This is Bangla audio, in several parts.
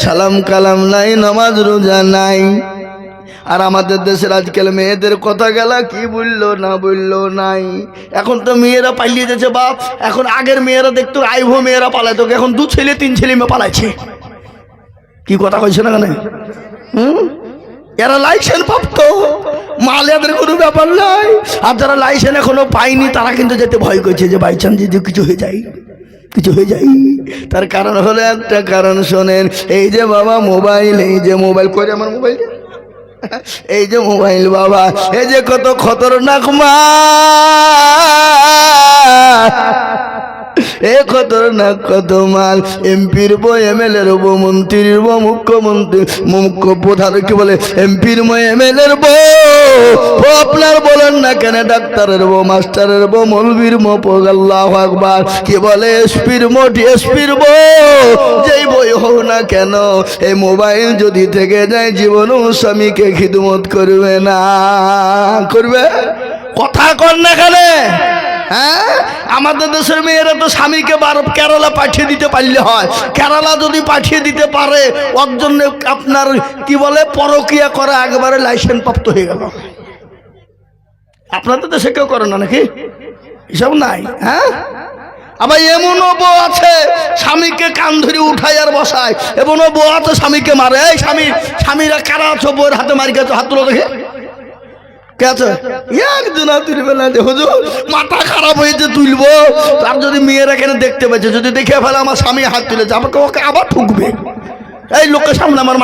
সালাম কালাম নাই, নামাজ রোজা নাই। আর আমাদের দেশের আজকাল মেয়েদের কথা গেলা, কি বলল না বলল নাই। এখন তো মেয়েরা পালিয়ে যাচ্ছে, বাপ। এখন আগের মেয়েরা দেখতো, আইভো মেয়েরা পালাইতো, এখন দু ছেলে, তিন ছেলে মেয়ে পালাইছে। কি কথা কইছে না কেন? হুম? এরা লাইসেন্স প্রাপ্ত। মালিয়াদের কোনো ব্যাপার নাই। আর যারা লাইসেন্স এখনও পায়নি, তারা কিন্তু যেতে ভয় করছে যে বাই চান্স যদি কিছু হয়ে যায়। হয়ে যায়। তার কারণ হলো একটা কারণ, শোনেন, এই যে বাবা মোবাইল, এই যে মোবাইল করে আমার মোবাইল? এই যে মোবাইল বাবা, এই যে কত খতরনাক মা। এ খতরনাক কত মাল এমপির বো এমএল এর বো মন্ত্রীর বো মুখ্যমন্ত্রী, মুখ্য প্রধান কি বলে, এমপির বো এমএল এর বো ও আপনার বলেন না কেন, ডাক্তারের বো মাস্টারের বো মৌলবীর মো আল্লাহ আকবার। কি বলে, এসপির মো ডিএসপির বো যেই বই হোক না কেন, এই মোবাইল যদি থেকে যায়, জীবনও স্বামীকে খিদমত করবে না। করবে? কথা কর না কেন? হ্যাঁ? আমাদের দেশের মেয়েরা তো স্বামীকে বার কেরালা পাঠিয়ে দিতে পারলে হয়। কেরালা যদি পাঠিয়ে দিতে পারে, ওর জন্য আপনার কি বলে, পরকিয়া করা একবারে লাইসেন্স প্রাপ্ত হয়ে গেল। আপনাদের দেশে কেউ করে না নাকি? এসব নাই হ্যাঁ? আবার এমনও বউ আছে, স্বামীকে কান ধরে উঠায় আর বসায়। এমনও বউ আছে স্বামীকে মারে। এই স্বামী, স্বামীরা কারা আছো বউয়ের হাতে মারি গেছো হাত তুলো দেখে। মাথা খারাপ তুলবো। যদি মেয়েরা দেখতে যদি ফেলে আমার স্বামী হাত তুলেছে আবার ঠুকবে। এই লোকের সামনে আমার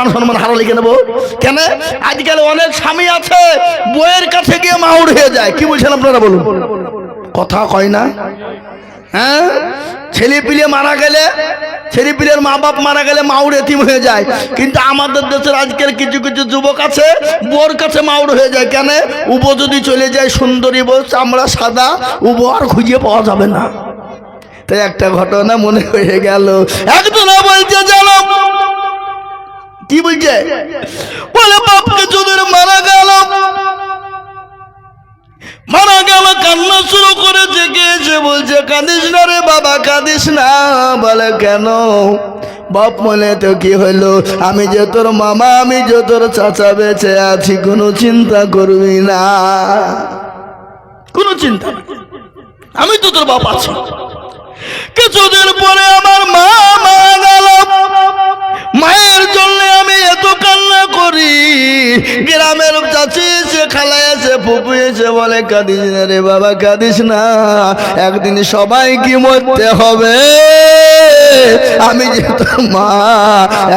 আজকাল অনেক স্বামী আছে বইয়ের কাছে গিয়ে মাউর হয়ে যায়। কি বলছেন আপনারা বলুন? কথা কয় না? হ্যাঁ? ছেলে পিলে মারা গেলে, ছেলে পিলের মা বাপ মারা গেলে মাউর এতিম হয়ে যায়। কিন্তু আমাদের দেশের আজকের কিছু কিছু যুবক আছে, বোর কাছে মাউর হয়ে যায়। কেন? উবো যদি চলে যায় সুন্দরী বউ, চামড়া সাদা, উবো আর খুঁজে পাওয়া যাবে না। তাই একটা ঘটনা মনে হয়ে গেল। একজন বলছে, জানো, কি বলছে? বলে, বাপকে যদি মারা গেল। মারা গেল, কান্না শুরু করে জেগেছে, বলছে, কাঁদিস না রে বাবা, কাঁদিস না। বলে, কেন? বাপ মনে তো কি হইল আমি যে তোর মামা, আমি যে তোর চাচা বেঁচে আছি, কোনো চিন্তা করবি না। কোনো চিন্তা। আমি তো তোর বাপ আছি। কিছুদিন পরে আমার মা মারা গ্রামের চাচি এসে খালা এসে, ফুপু এসে বলে, কাঁদিস না রে বাবা, কাঁদিস না। একদিন সবাই কি মরতে হবে? আমি যে তোর মা,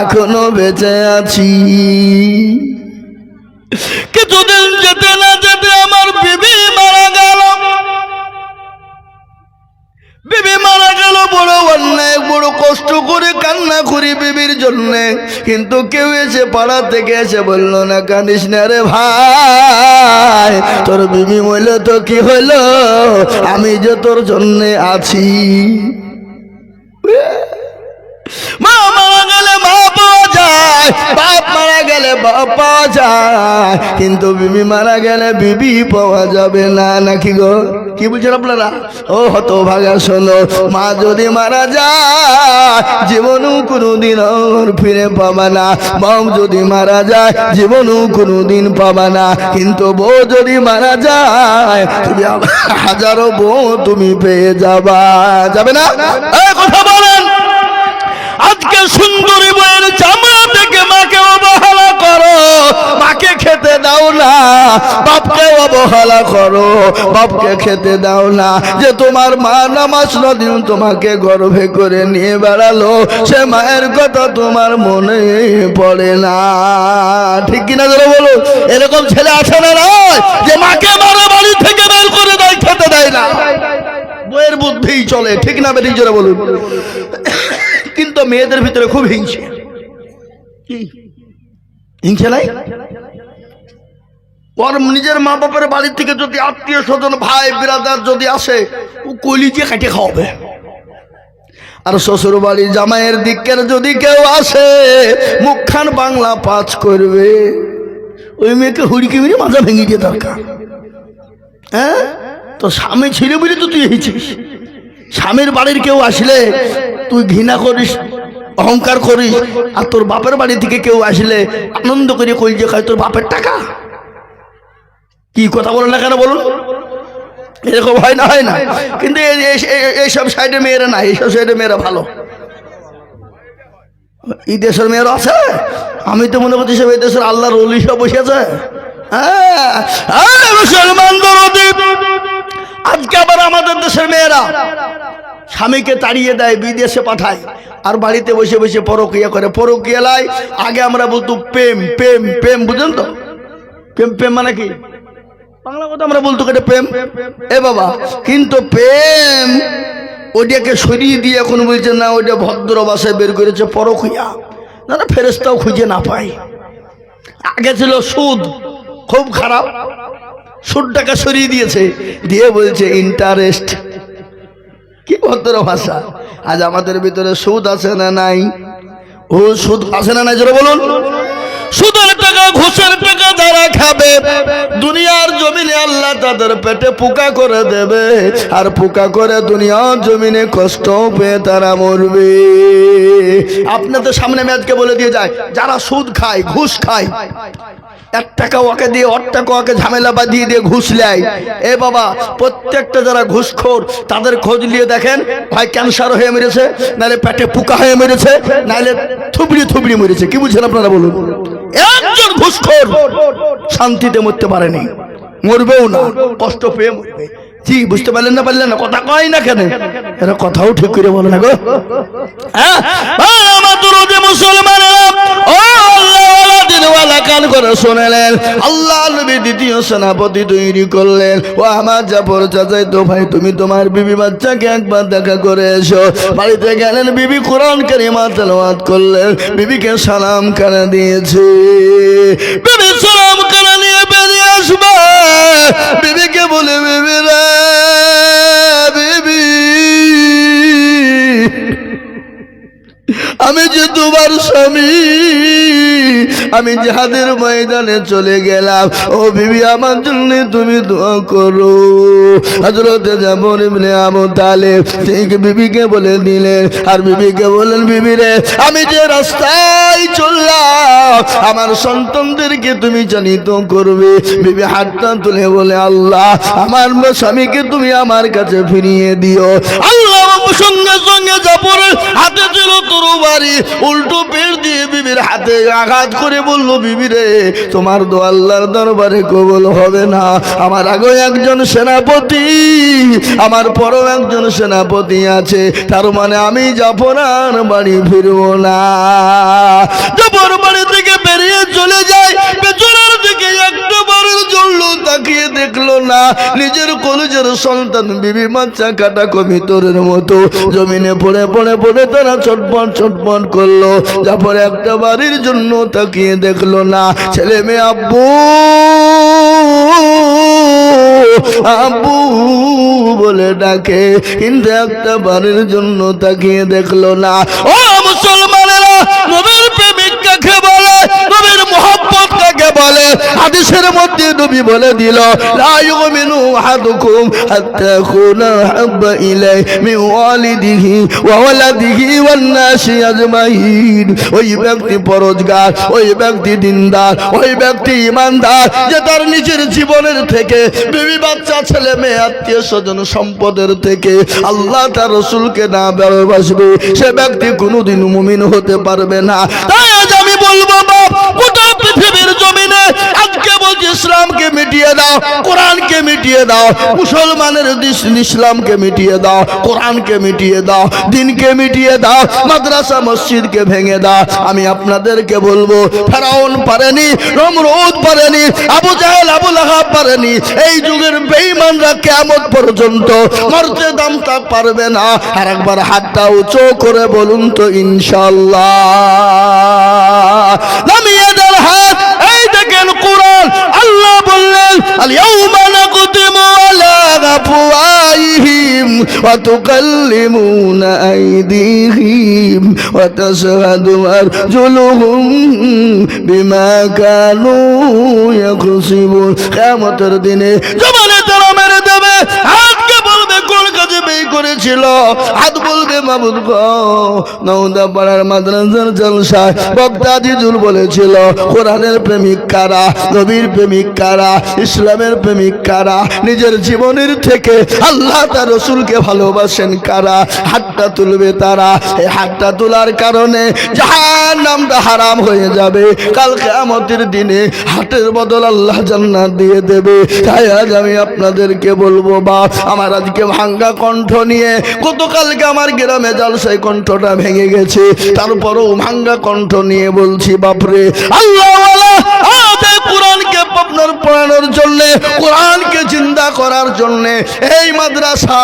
এখনও বেঁচে আছি। কিছুদিন যেতে না যেতে আমার বিবি মারা গেল। বিবি মারা গেল বড় অন্যায়, বড় কষ্ট করে কান্না করি বিবির জন্য। কিন্তু কেউ এসে পাড়া থেকে এসে বলল, না কানিস না রে ভাই, তোর বিবি মইল তো কি হইল আমি যে তোর জন্য আছি। মা মারা গেলে মা পাওয়া যায়, বাপ মারা গেলে বাপ পাওয়া যায়, কিন্তু বিবি মারা গেলে বিবি পাওয়া যাবে না নাকি গো? কি বলছেন আপনারা? ও হত ভাগা শোনো, মা যদি মারা যায়, জীবনও কোনোদিন ফিরে পাবা না। বাপ যদি মারা যায়, জীবনও কোনোদিন পাবা না। কিন্তু বউ যদি মারা যায়, তুমি হাজারো বউ তুমি পেয়ে যাবা। যাবে না? কথা বলেন। আজকে সুন্দরী বইয়ের চামড়া থেকে মাকে খেতে দাও না। বাপকে অবহেলা করো। বাপকে খেতে দাও না। যে তোমার মা নামাজ নদিন তোমাকে গর্ভে করে নিয়ে বেড়ালো, সে মায়ের কথা তোমার মনে পড়ে না। ঠিক কিনা ধরে বলো? এরকম ছেলে আছে না নয় যে মাকে মারা বাড়ি থেকে বের করে দেয়, খেতে দেয় না। বইয়ের বুদ্ধিই চলে, ঠিক না বেরিয়ে জোরে বলুন? কিন্তু মেয়েদের ভিতরে খুব হিংসে। নাই ওর নিজের মা বাপের বাড়ি থেকে যদি আত্মীয় স্বজন, ভাই বিরাদার যদি আসে, ও কলিজে কাটে খাওয়াবে। আর শ্বশুর বাড়ি জামাইয়ের দিকের যদি কেউ আসে, মুখখান বাংলা পাঁচ করবে। ওই মেয়েকে হুড়কি মেরে মাথা ভেঙে দিয়ে দরকার। হ্যাঁ? তো স্বামী ছিল বলে তো তুই হয়েছিস স্বামীর বাড়ির কেউ আসলে তুই ঘৃণা করিস অহংকার করিস আর তোর বাপের বাড়ি থেকে কেউ আসলে আনন্দ করে কই যে খায় তোর বাপের টাকা? কি কথা বলেন না কেন বলুন? এরকম হয় না হয় না। কিন্তু এই- এই- এই- এইসব সাইডে মেয়েরা না এইসব সাইডে মেয়েরা ভালো। এই দেশের মেয়েরা আছে? আমি তো মনে করছি সব এই দেশের আল্লাহর অলি সব বসেছে হ্যাঁ, মুসলমান আজকে আবার আমাদের দেশের মেয়েরা স্বামীকে তাড়িয়ে দেয়, বিদেশে পাঠায়। আর বাড়িতে বসে বসে পরকিয়া করে। পরকিয়ালায় আগে আমরা বলতো প্রেম প্রেম প্রেম, বুঝলেন তো? প্রেম প্রেম মানে কি? বাংলা কথা আমরা বলতো কেটে প্রেম। এ বাবা, কিন্তু প্রেম ওটাকে সরিয়ে দিয়ে এখন বলছে, না ওটা ভদ্র বাসায় বের করেছে পরকিয়া। না না ফেরেস্তাও খুঁজে না পাই আগে ছিল সুদ, খুব খারাপ। সুদটাকে সরিয়ে দিয়েছে। দিয়ে বলছে, ইন্টারেস্ট কি ভদ্র ভাষা? আজ আমাদের ভিতরে সুদ আছে না নাই? ও, সুদ আছে না নাই? জোরে বলুন। সুদের টাকা, ঘুষের টাকা যারা খাবে, দুনিয়ার জমিনে আল্লাহ তাদের পেটে পোকা করে দেবে। আর পোকা করে দুনিয়ার জমিনে কষ্ট পেয়ে তারা মরবে। আপনাদের সামনে আমি আজকে বলে দিয়ে যায় যারা সুদ খায়, ঘুষ খায় এক ওকে দিয়ে অট টাকা ওকে ঝামেলা বাঁধিয়ে দিয়ে ঘুষ নেয়। এ বাবা প্রত্যেকটা যারা তাদের খোঁজ দেখেন হয় ক্যান্সার হয়ে মেরেছে নাহলে পেটে পোকা হয়ে মেরেছে আপনারা বলুন? একজন ঘুষখোর শান্তিতে মরতে পারেনি। মরবেও না কষ্ট পেয়ে মরবে। জি বুঝতে পারলেন না পারলেন না? কথা কয় না কেন? এরা কথাও ঠিক করে বলে না গো। হ্যাঁ? ভাই, মুসলমানেরা ও আল্লাহওয়ালা কান করে শুনেলেন। আল্লাহ নবী দ্বিতীয় সেনাপতি তৈরি করলেন। ও আমার চাচাই তো ভাই, তুমি তোমার বিবি বাচ্চাকে একবার দেখা করে এসো। বাড়িতে গেলেন বিবি কোরআন কারিমা করলেন। বিবিকে সালাম কানা দিয়েছে? বিবি সালাম কানা নিয়ে বেরিয়ে আসবে? বিবিকে বলে, বিবি বিবি, আমি যে তোমার স্বামী আমি যাহাদের ময়দানে চলে গেলাম। ও বিবি, আমার জন্য তুমি দোয়া করো। হজরতে যেমন ইবনে আবু তালেব ঠিক বিবিকে বলে দিলেন, আর বিবিকে বলেন বিবি রে, আমি যে রাস্তায় চললাম, আমার সন্তানদেরকে তুমি জানিত করবে। বিবি হাতটা তুলে বলে, আল্লাহ, আমার স্বামীকে তুমি আমার কাছে ফিরিয়ে দিও। আল্লাহ সঙ্গে সঙ্গে হাতে ছিল তরবারি, উল্টো পেট দিয়ে বিবির হাতে আঘাত করে বলল তোমার দো আল্লাহর দরবারে কবল হবে না। আমার আগে একজন সেনাপতি, আমার পরও একজন সেনাপতি আছে। তার মানে আমি জাফরার বাড়ি ফিরবো না। জাফর বাড়ি থেকে বেরিয়ে চলে যায়, পেছনের দিকে একটা বারের জন্য তাকিয়ে দেখল না। নিজের কলেজের সন্তান বিবি বাচ্চা কাটা কমিতরের মতো। জমিনে পড়ে পড়ে পড়ে তারা ছটপট ছটপট করল। তারপর একটা বাড়ির জন্য তাকিয়ে দেখল, না, ছেলে মেয়ে আব্বু আব্বু বলে ডাকে। কিন্তু একটা বাড়ির জন্য তাকিয়ে দেখল, না, ও হাদিসের মধ্যে নবী বলে দিল হাত্তা হাব্বা ইলাই মিন ওয়ালিদিহি ওয়া ওয়ালাদিহি ওয়ান নাসি আজমাইন। ওই ব্যক্তি পরোজগার, ওই ব্যক্তি দিনদার, ওই ব্যক্তি ইমানদার, যে তার নিজের জীবনের থেকে বিবি বাচ্চা, ছেলে মেয়ে, আত্মীয় স্বজন সম্পদের থেকে আল্লাহ তার রসুলকে না ভালোবাসবে, সে ব্যক্তি কোনোদিন মুমিন হতে পারবে না। তাই আজ আমি বলব গোটা পৃথিবীর জমিনে? আজকে ইসলামকে মিটিয়ে দাও, কোরআনকে মিটিয়ে দাও, মুসলমানের ইসলামকে মিটিয়ে দাও, কোরআনকে মিটিয়ে দাও, দিনকে মিটিয়ে দাও, মাদ্রাসা, মসজিদকে ভেঙে দাও। আমি আপনাদেরকে বলব, ফেরাউন পারেনি, নমরুদ পারেনি, আবু জাহেল, আবু লাহাব পারেনি। এই যুগের বেঈমানরা কেমন পর্যন্ত মরতে দামটা পারবে না। আর একবার হাতটা উঁচু করে বলুন তো ইনশাল্লাহ দেন হাত, এই দেখেন কোরআন, আল্লাহ বললেন আল ইয়াউমা নাকতিমু আলা আফওয়াহিহিম ওয়া তুকাল্লিমুনা আইদিহিম ওয়া তাশহাদু আরজুলুহুম বিমা ইয়াকসিবুন কিয়ামতের দিনে তারা মেরে দেবে জন্যই করেছিল। হাত বলবে, মাবুদ নৌদা পাড়ার মাদ্রাসার জলসায় বক্তা জিজুল বলেছিল, কোরআনের প্রেমিক কারা, নবীর প্রেমিক কারা, ইসলামের প্রেমিক কারা, নিজের জীবনের থেকে আল্লাহ তার রসুলকে ভালোবাসেন কারা, হাতটা তুলবে তারা এই হাতটা তোলার কারণে যাহার নামটা হারাম হয়ে যাবে। কাল কেমতের দিনে হাটের বদল আল্লাহ জান্নাত দিয়ে দেবে। তাই আজ আমি আপনাদেরকে বলব বা আমার আজকে ভাঙ্গা কণ্ঠ নিয়ে গতকালকে আমার গ্রামে জালসাই কণ্ঠটা ভেঙে গেছে। তারপরও ভাঙ্গা কণ্ঠ নিয়ে বলছি, বাপরে, আল্লাহ আপনার পড়ানোর জন্য, কোরআনকে চিন্তা করার জন্য, এই মাদ্রাসা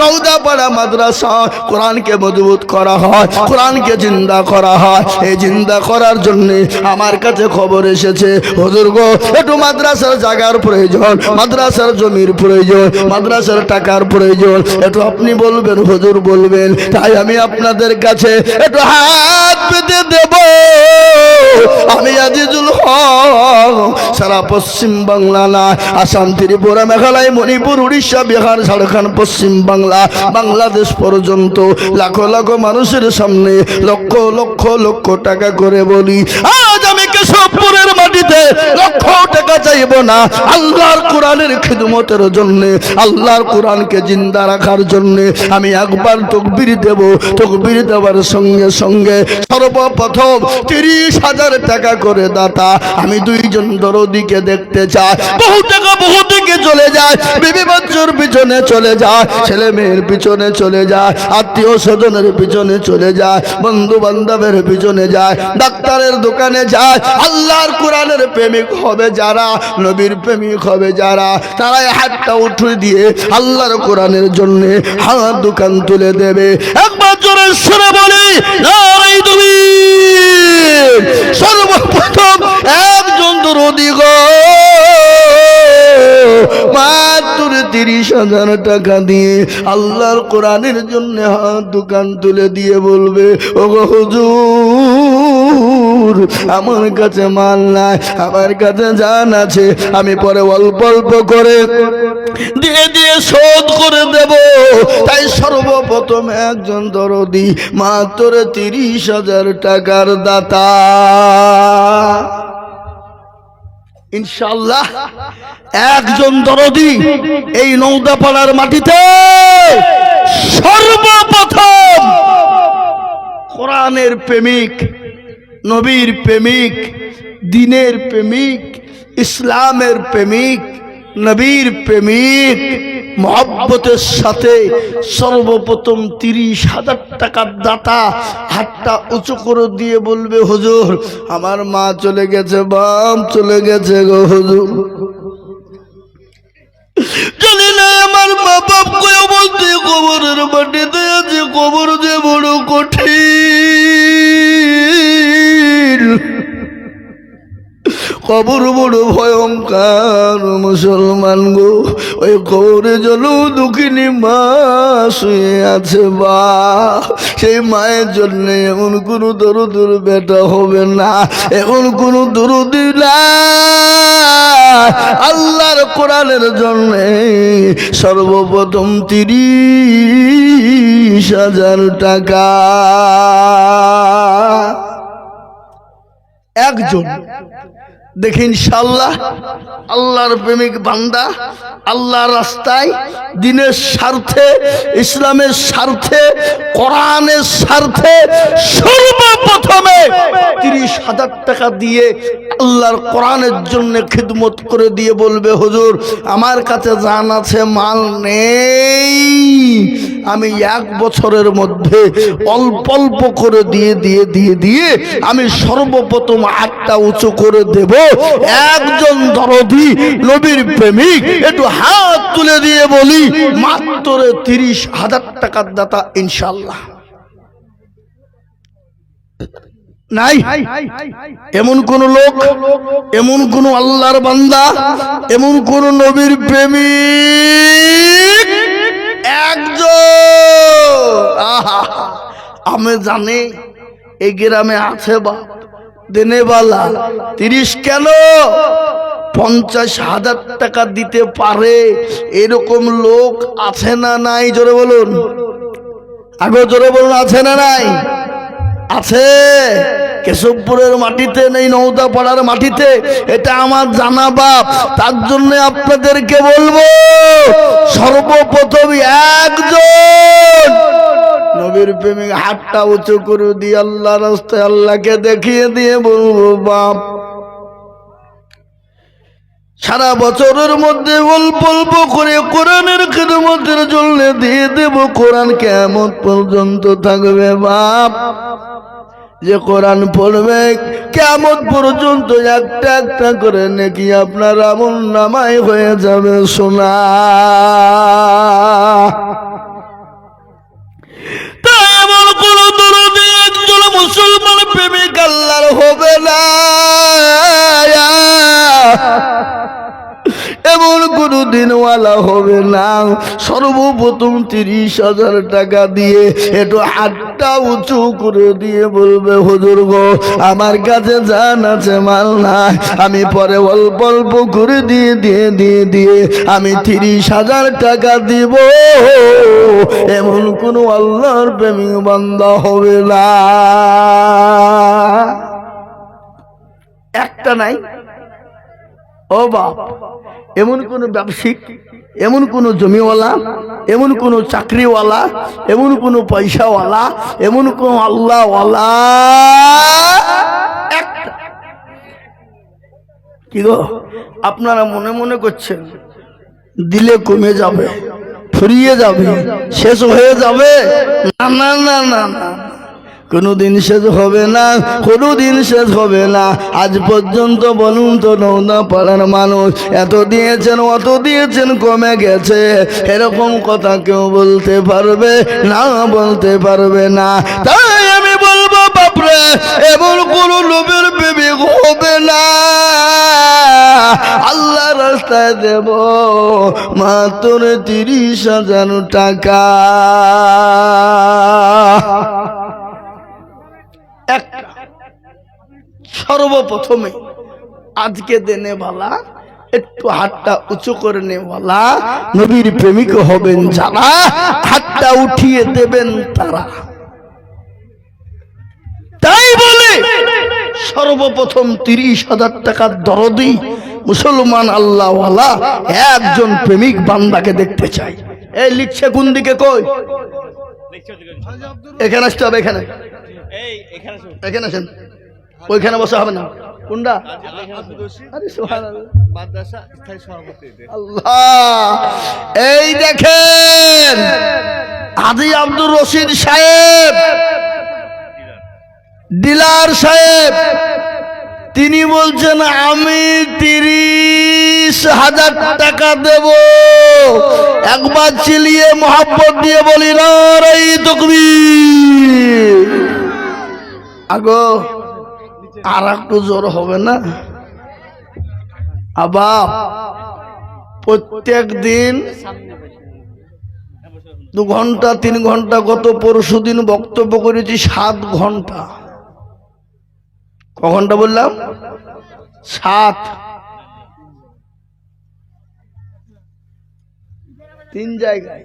নৌদাপাড়া মাদ্রাসা, কোরআনকে মজবুত করা হয়, কোরআনকে চিন্তা করা হয়। এই চিন্তা করার জন্য আমার কাছে খবর এসেছে, হুজুর গো, একটু মাদ্রাসার জায়গার প্রয়োজন, মাদ্রাসার জমির প্রয়োজন, মাদ্রাসার টাকার প্রয়োজন, একটু আপনি বলবেন, হুজুর বলবেন, তাই আমি আপনাদের কাছে একটু হাত পেতে দেব। আমি আজিজুল হক। সারা পশ্চিম বাংলা না, আসাম, ত্রিপুরা, মেঘালয়, মণিপুর, উড়িষ্যা, বিহার, ঝাড়খণ্ড, পশ্চিম বাংলা, বাংলাদেশ পর্যন্ত লাখো লাখো মানুষের সামনে লক্ষ লক্ষ লক্ষ টাকা করে বলি। আজ আমি কেশবপুরের মাটিতে লক্ষ টাকা চাইব না। আল্লাহর কোরআনের খিদমতের জন্য, আল্লাহর কোরআনকে জিন্দা রাখার জন্য আমি একবার তকবির দেব। তকবির দেওয়ার সঙ্গে সঙ্গে সর্বপ্রথম তিরিশ হাজার টাকা করে দাতা, আমি দুইজন দরদিকে দেখতে চাই। বহু টাকা বহু দিকে চলে যায়, বিবি বাচ্চুর পিছনে চলে যায়, ছেলে মেয়ের পিছনে চলে যায়, আত্মীয় স্বজনের পিছনে চলে যায় বন্ধু বান্ধবের পিছনে যায়, ডাক্তারের দোকানে যায় আল্লাহর কোরআনের প্রেমিক হবে যারা, নবীর প্রেমিক হবে যারা তারা এই হাতটা উঠে দিয়ে আল্লাহর কোরআনের জন্য হাত দোকান তুলে দেবে। একবার জোরে সরে বলি সর্বপ্রথম একজন দরদি গো। মাত্র তিরিশ হাজার টাকা দিয়ে আল্লাহর কোরআনের জন্য হাত দোকান তুলে দিয়ে বলবে ও গো হুজুর আমার কাছে মাল নাই, আমার কাছে জান আছে, আমি পরে অল্প অল্প করে দিয়ে দিয়ে শোধ করে দেব। তাই সর্বপ্রথম একজন দরদি, মাত্র তিরিশ হাজার টাকার দাতা। ইনশাল্লাহ একজন দরদি এই নৌদাপাড়ার মাটিতে সর্বপ্রথম কোরআনের প্রেমিক নবীর প্রেমিক, দিনের প্রেমিক, ইসলামের প্রেমিক, নবীর প্রেমিক, মহব্বতের সাথে সর্বপ্রথম তিরিশ হাজার টাকার দাতা হাতটা উঁচু করে দিয়ে বলবে, হুজুর, আমার মা চলে গেছে বাম চলে গেছে গো হুজুর। জানি আমার মা বাপ বলতে মাটিতে আছে, কবর যে বড় কঠিন। কবর বড় ভয়ঙ্কর মুসলমান গো। ওই কবরে জল দুঃখিনী মা শুয়ে আছে বা। সেই মায়ের জন্য এমন কোনো দরদুর বেটা হবে না। এমন কোনো দরদি আল্লাহর কোরআনের জন্য সর্বপ্রথম তিরিশ হাজার টাকা। একজন দেখি ইনশাল্লাহ আল্লাহর প্রেমিক বান্দা, আল্লাহর রাস্তায়, দিনের স্বার্থে, ইসলামের স্বার্থে, কোরআনের স্বার্থে, সর্বপ্রথমে তিরিশ হাজার টাকা দিয়ে আল্লাহর কোরআনের জন্য খিদমত করে দিয়ে বলবে, হুজুর, আমার কাছে জান আছে, মাল নেই। আমি এক বছরের মধ্যে অল্প অল্প করে দিয়ে দিয়ে দিয়ে দিয়ে আমি সর্বপ্রথম আটটা উঁচু করে দেব। একজন দরদি নবীর প্রেমিক, একটু হাত তুলে দিয়ে বলি, মাত্র তিরিশ হাজার টাকার দাতা ইনশাল্লাহ নাই, এমন কোন লোক, এমন কোন আল্লাহর বান্দা, এমন কোন নবীর প্রেমিক, একজন। আমি জানি এই গ্রামে আছে বা দেনেবালা তিরিশ কেন? পঞ্চাশ হাজার টাকা দিতে পারে। এরকম লোক আছে না নাই? জোরে বলুন। আগে, জোরে বলুন, আছে না নাই? আছে। কেশবপুরের মাটিতে নেই নৌদা পাড়ার মাটিতে। এটা আমার জানা বাপ। তার জন্য আপনাদেরকে বলব, সর্বপ্রথম একজন নবীর প্রেমিক হাতটা উঁচু করে দিয়ে আল্লাহ রাস্তায় আল্লাহকে দেখিয়ে দিয়ে বলব, বাপ, সারা বছরের মধ্যে অল্প অল্প করে কোরআনের খেদমতের জন্য দিয়ে দেব, কোরআন কেমন পর্যন্ত থাকবে, বাপ? যে কোরআন পড়বে, কেমন পর্যন্ত একটা একটা করে নাকি আপনার আমল নামাই হয়ে যাবে, সোনা। প্রেমিক আল্লাহর হবে না। এমন কোনো দিনওয়ালা হবে না। সর্বপ্রথম তিরিশ হাজার টাকা দিয়ে একটু হাতটা উঁচু করে দিয়ে বলবে, হুজুর গো, আমার কাছে জান আছে, মাল নাই। আমি পরে অল্প অল্প করে দিয়ে দিয়ে দিয়ে দিয়ে আমি তিরিশ হাজার টাকা দিব। এমন কোনো আল্লাহর প্রেমিক বান্দা হবে না। একটা নাই। ও বাপ, এমন কোন ব্যবসায়িক, এমন কোন জমিওয়ালা, এমন কোন চাকরিওয়ালা, এমন কোন পয়সাওয়ালা, এমন কোন আল্লাহওয়ালা একটা। কি গো, আপনারা মনে মনে করছেন, দিলে কমে যাবে, ফুরিয়ে যাবে, শেষ হয়ে যাবে? না না না না না। কোনোদিন শেষ হবে না, কোনোদিন শেষ হবে না। আজ পর্যন্ত বলুন তো নৌনা পাড়ার মানুষ, এত দিয়েছেন, অত দিয়েছেন, কমে গেছে। এরকম কথা কেউ বলতে পারবে না, বলতে পারবে না। তাই আমি বলব, বাপরে, এমন কোন লোভের বিবেক হবে না। আল্লাহ রাস্তায় দেব মাত্র তিরিশ হাজার টাকা একটা সর্বপ্রথমে আজকে দেনে বালা একটু হাতটা উঁচু করে নেওয়ালা নবীর প্রেমিক হবেন যারা হাতটা উঠিয়ে দেবেন তারা। তাই বলে সর্বপ্রথম তিরিশ হাজার টাকার দরদি মুসলমান আল্লাহওয়ালা একজন প্রেমিক বান্দাকে দেখতে চাই এই লিখছে কোন দিকে কই? এখানে আসতে হবে এখানে। এখানে আসেন। ওইখানে বসা হবে না। কোনটা? আল্লাহ। এই দেখেন হাজি আব্দুর রশিদ সাহেব ডিলার সাহেব তিনি বলছেন আমি তিরিশ হাজার টাকা দেব। একবার চিলিয়ে মোহাব্বত দিয়ে বলি না রে তকবি আগো আর একটু জোর হবে না? আবার প্রত্যেক দিন দু ঘণ্টা, তিন ঘণ্টা গত পরশু দিন বক্তব্য করেছি সাত ঘণ্টা। ক ঘণ্টা বললাম? সাত। তিন জায়গায়।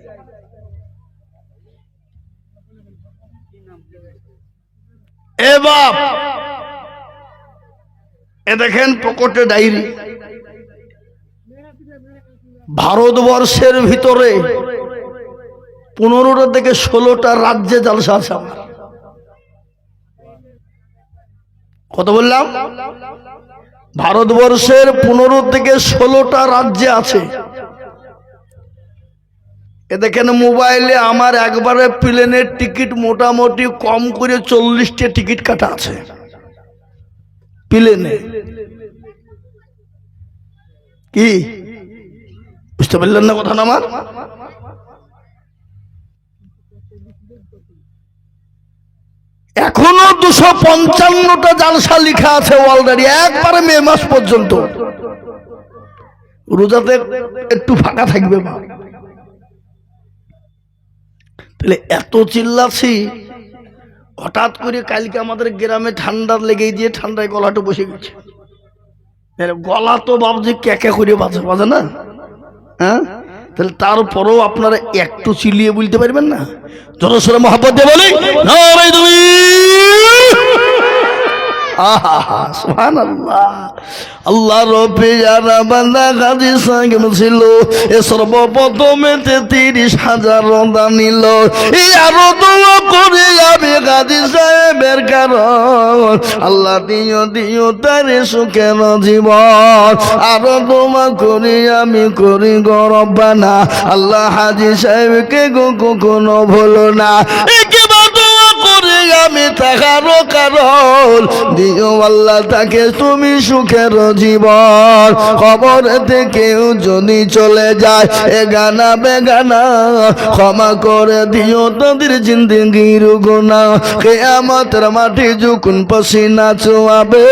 এ বাপ এ দেখেন পকেটে ডায়েরি। ভারতবর্ষের ভিতরে পনেরোটা থেকে ষোলোটা রাজ্যে জালসা আছে আমার। কত বললাম? ভারতবর্ষের পনেরো থেকে ষোলোটা রাজ্যে আছে। এ দেখেন মোবাইলে আমার একবারে প্লেনের টিকিট মোটামুটি কম করে চল্লিশটা টিকিট কাটা আছে। প্লেনে কি? বুঝতে পারলেন না কথা আমার? এখনও দুশো পঞ্চান্নটা জালসা লিখা আছে অলরেডি একবারে মে মাস পর্যন্ত। রোজাতে একটু ফাঁকা থাকবে মা। তাহলে এত চিল্লাছি হঠাৎ করে কালকে আমাদের গ্রামে ঠান্ডা লেগে দিয়ে ঠান্ডায় গলাটা বসে গেছে। গলা তো বাবজি ক্যাকে করে বাজে বাজে না? হ্যাঁ? তাহলে তারপরেও আপনারা একটু চিলিয়ে বলতে পারবেন না? জনসরে সরে বলে আল্লাহ সর্বপ্রথমে তিরিশ হাজার কারণ। আল্লাহ দিও দিও তারে সুখের জীবন। আরও দোয়া করি আমি করি গরবানা আল্লাহ হাজি সাহেবকে গো কখনো ভুলো না। আমি তাকারও কারণ। দিও আল্লাহ তাকে তুমি সুখের জীবন। খবর থেকেও যদি চলে যায়, এ গানা বেগানা, ক্ষমা করে দিও তাদের জিন্দগির গুণা। কেয়ামতের মাটি যখন পসিনা চুয়াবে,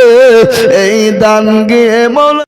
এই দান গিয়ে মন